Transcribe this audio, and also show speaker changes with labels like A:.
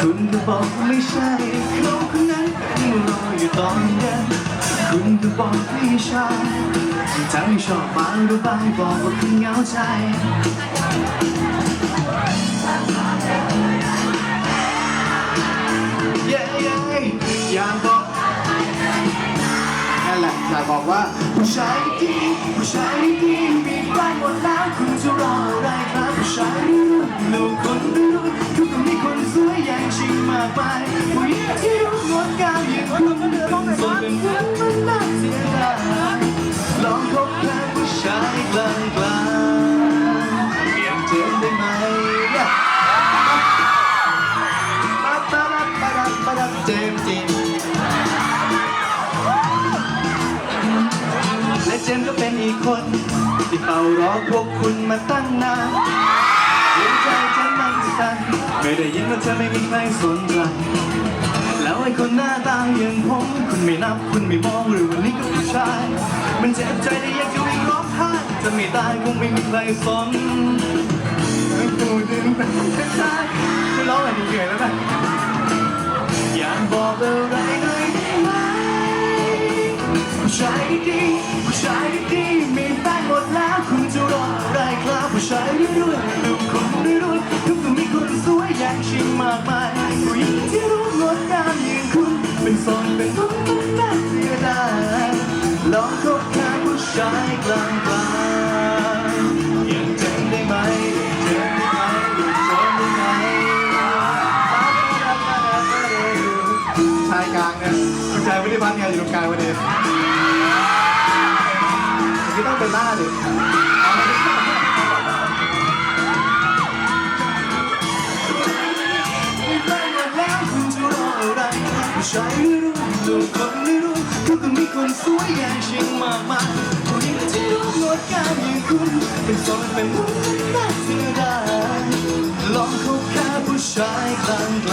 A: คุณก็บอกไม่ใช่เขาคนนั้นที่รออยู่ตอนเย็คุณก็บอกไม่ใช่ทั้งชอบมาระบายบอกว่าคุณเหงาใจยาก อ
B: ยากบอกว่า
A: ผู้ชายดีผู้ชายดีมีบ้านหมดแล้วคุณจะรออะไรครับผู้ชายรุ่นลูกคนรุ่นทุกคนมีคนสวยอย่างชิงมากมายผู้หญิงที่รู้งดงามอย่างคุณส่วนเป็นเพื่อนมันน่าเสียดายลองคบแค่ผู้ชายกลางกลางเปลี่ยนเทนได้ไหมปะปะดับปะดับปะดับเจมส์จิ จมก็เป็นอีกคน ที่เฝ้ารอพวกคุณมาตั้งนานหัวใจฉันมันสั่นไม่ได้ยินว่าเธอไม่มีใครสนใจแล้วไอ้คนหน้าตาอย่างผมคุณไม่นับคุณไม่มองหรือวันนี้ก็ผู้ชาย มันเจ็บใจแต่อยากจะวิ่งร้องไห้จะไม่ตายคงไม่มีใครสนไม่พูดึงเป็นผู้ช เป็นโซนเป็นทุกคนน่าเสียดายลองคบแค่ผู้ชายกลางกลางๆยังเจนได้ไหมเจนได้ไหมเจนได้ไหม
B: ชายกลางเนี่ยคุณชายวิริพัฒน์ไงอยู่ตรงกลางพอดีที่ต้องเป็นหน้าดิ
A: ผู้ชายไม่รู้ลูกคนไม่รู้ทุกคนมีคนสวยอย่างเชียงมากมายผู้หญิงที่รู้งดงามอย่างคุณ เป็นโสดเป็นผู้น่าเสียดายลองคบแค่ผู้ชายกลางกล